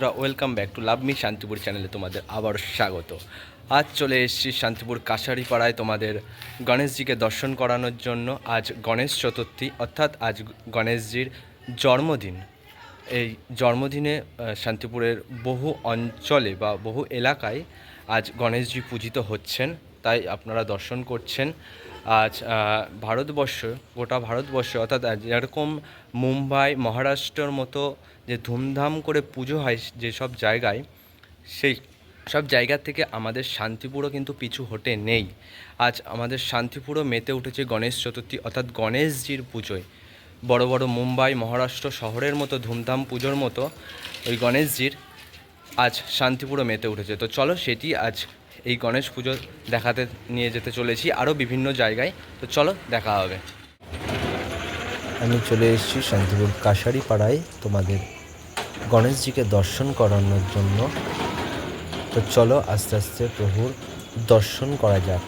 বন্ধুরা welcome back to love me Shantipur চ্যানেলে তোমাদের আবার স্বাগত। আজ চলে এসেছি শান্তিপুর কাছারিপাড়ায় তোমাদের গণেশজিকে দর্শন করানোর জন্য। আজ গণেশ চতুর্থী, অর্থাৎ আজ গণেশজির জন্মদিন। এই জন্মদিনে শান্তিপুরের বহু অঞ্চলে বা বহু এলাকায় আজ গণেশজি পূজিত হচ্ছেন, তাই আপনারা দর্শন করছেন। আজ ভারতবর্ষ, গোটা ভারতবর্ষে, অর্থাৎ যেরকম মুম্বাই, মহারাষ্ট্রর মতো যে ধুমধাম করে পুজো হয় যেসব জায়গায়, সেই সব জায়গা থেকে আমাদের শান্তিপুরও কিন্তু পিছু হটে নেই। আজ আমাদের শান্তিপুরও মেতে উঠেছে গণেশ চতুর্থী, অর্থাৎ গণেশজির পুজোয়। বড় বড় মুম্বাই, মহারাষ্ট্র শহরের মতো ধুমধাম পুজোর মতো ওই গণেশজির আজ শান্তিপুরও মেতে উঠেছে। তো চলো সেটি আজ এই গণেশ পুজো দেখাতে নিয়ে যেতে চলেছি আরও বিভিন্ন জায়গায়। তো চলো দেখা হবে। আমি চলে এসেছি শান্তিপুর কাশারি পাড়ায় তোমাদের গণেশজিকে দর্শন করানোর জন্য। তো চলো আস্তে আস্তে প্রভুর দর্শন করা যাক।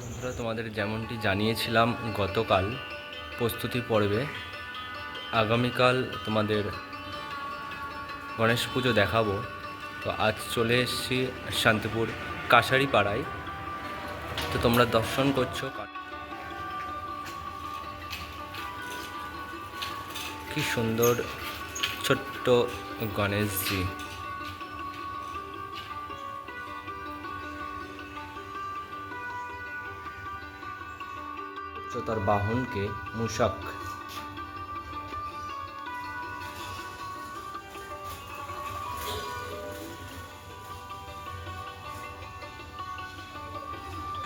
বন্ধুরা তোমাদের যেমনটি জানিয়েছিলাম গতকাল প্রস্তুতি পর্বে আগামীকাল তোমাদের গণেশ পুজো দেখাবো। তো আজ চলে এসেছি শান্তিপুর কাশারি পাড়ায় তো তোমরা দর্শন করছ কি সুন্দর ছোট্ট গণেশজি। তার বাহনকে মূষক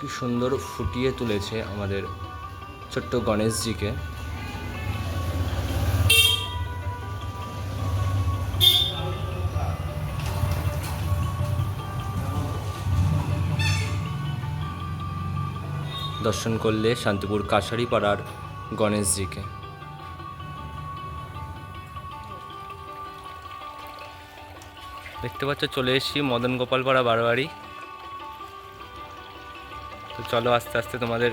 কি সুন্দর ফুটিয়ে তুলেছে আমাদের ছোট্ট গণেশজিকে। দর্শন করলে শান্তিপুর কাছারি পাড়ার গণেশজিকে। দেখতে পাচ্ছ, চলে এসেছি মদন গোপাল পাড়া বারোয়ারি। চলো আস্তে আস্তে তোমাদের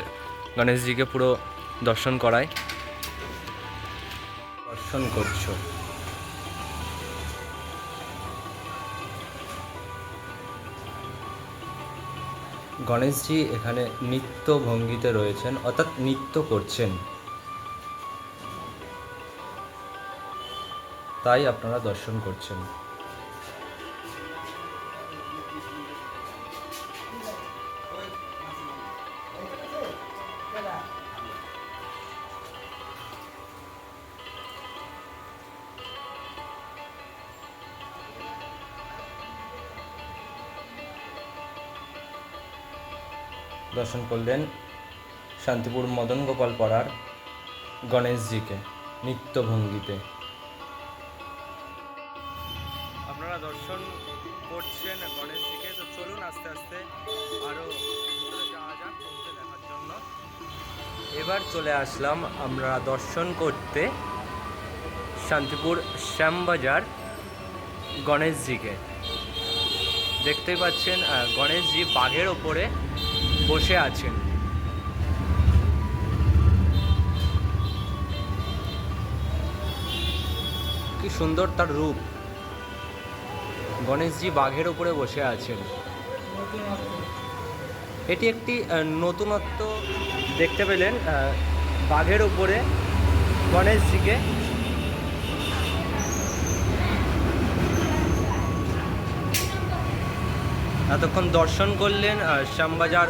গণেশজিকে পুরো দর্শন করায় দর্শন করছ। গণেশজি এখানে নিত্য ভঙ্গিতে রয়েছেন, অর্থাৎ নৃত্য করছেন। তাই আপনারা দর্শন করছেন। দর্শন করলেন শান্তিপুর মদন গোপাল পাড়ার গণেশজিকে নিত্য ভঙ্গিতে আপনারা দর্শন করছেন গণেশজিকে, তো চলুন আস্তে আস্তে আরও দেখার জন্য। এবার চলে আসলাম আমরা দর্শন করতে শান্তিপুর শ্যামবাজার গণেশজিকে। দেখতেই পাচ্ছেন গণেশজি বাঘের ওপরে বসে আছেন। কি সুন্দর তার রূপ। গণেশজি বাঘের উপরে বসে আছেন। এটি একটি নতুনত্ব দেখতে পেলেন বাঘের উপরে গণেশজিকে। এতক্ষণ দর্শন করলেন শ্যামবাজার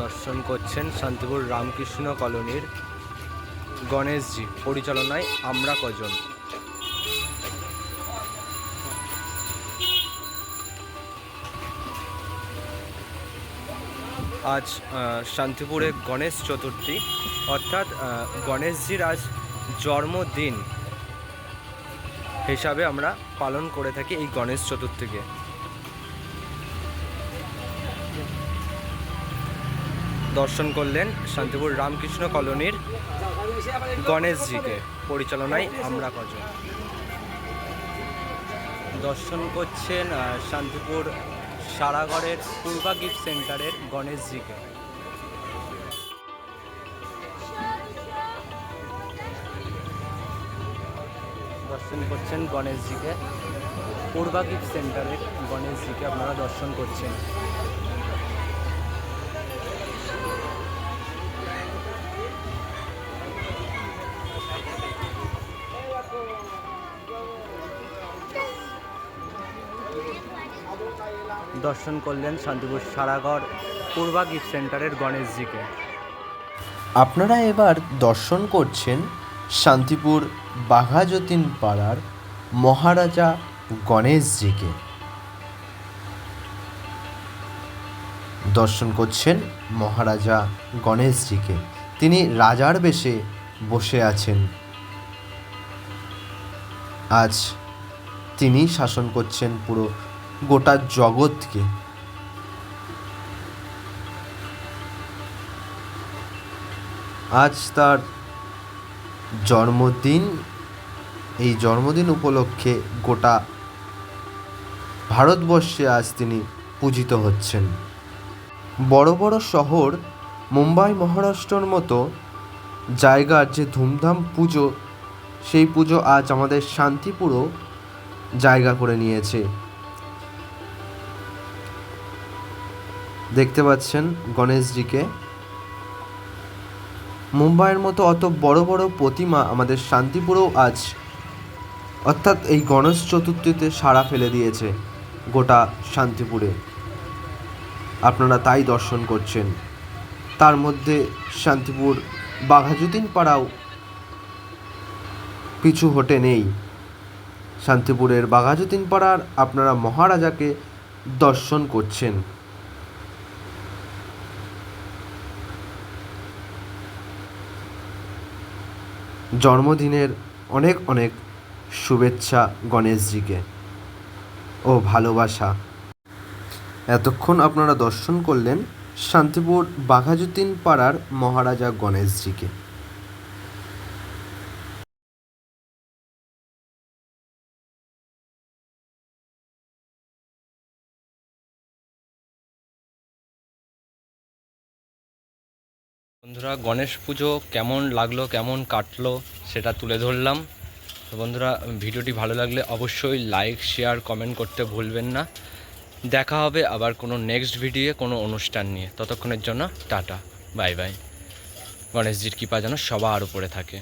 দর্শন করছেন শান্তিপুর রামকৃষ্ণ কলোনির গণেশজি। পরিচালনায় আমরা কজন? আজ শান্তিপুরে গণেশ চতুর্থী, অর্থাৎ গণেশজির আজ জন্মদিন হিসাবে আমরা পালন করে থাকি এই গণেশ চতুর্থীকে। দর্শন করলেন শান্তিপুর রামকৃষ্ণ কলোনির গণেশজিকে। পরিচালনায় আমরা কজন? দর্শন করছেন শান্তিপুর সারাগড়ের পূর্বা গিফট সেন্টারের গণেশজিকে। দর্শন করছেন গণেশজিকে। পূর্বা গিফট সেন্টারের গণেশজিকে আপনারা দর্শন করছেন। দর্শন করলেন শান্তিপুর সারাগড় পূর্বা গিফট সেন্টারের গণেশজিকে। আপনারা এবার দর্শন করছেন শান্তিপুর বাঘাযতীন পাড়ার মহারাজা গণেশজিকে। দর্শন করছেন মহারাজা গণেশজিকে। তিনি রাজার বেশে বসে আছেন। আজ তিনি শাসন করছেন পুরো গোটা জগৎকে। আজ তার জন্মদিন। এই জন্মদিন উপলক্ষে গোটা ভারতবর্ষে আজ তিনি পূজিত হচ্ছেন। বড় বড় শহর মুম্বাই, মহারাষ্ট্রর মতো জায়গার যে ধুমধাম পুজো, সেই পুজো আজ আমাদের শান্তিপুরও জায়গা করে নিয়েছে। দেখতে পাচ্ছেন গণেশজিকে। মুম্বাইয়ের মতো অত বড় বড় প্রতিমা আমাদের শান্তিপুরেও আজ অর্থাৎ এই গণেশ চতুর্থীতে সাড়া ফেলে দিয়েছে গোটা শান্তিপুরে। আপনারা তাই দর্শন করছেন। তার মধ্যে শান্তিপুর বাঘাযতীন পাড়াও পিছু হটে নেই। শান্তিপুরের বাঘাযতীন পাড়ার আপনারা মহারাজাকে দর্শন করছেন। জন্মদিনের অনেক অনেক শুভেচ্ছা গণেশজিকে ও ভালোবাসা। এতক্ষণ আপনারা দর্শন করলেন শান্তিপুর বাঘাযতীন পাড়ার মহারাজা গণেশজিকে। বন্ধুরা, গণেশ পুজো কেমন লাগল, কেমন কাটলো সেটা তুলে ধরলাম। তো বন্ধুরা, ভিডিওটি ভালো লাগলে অবশ্যই লাইক শেয়ার কমেন্ট করতে ভুলবেন না। দেখা হবে আবার কোনো নেক্সট ভিডিও কোনো অনুষ্ঠান নিয়ে। ততক্ষণের জন্য টাটা বাই বাই গণেশজির কৃপা যেন সবার উপরে থাকে।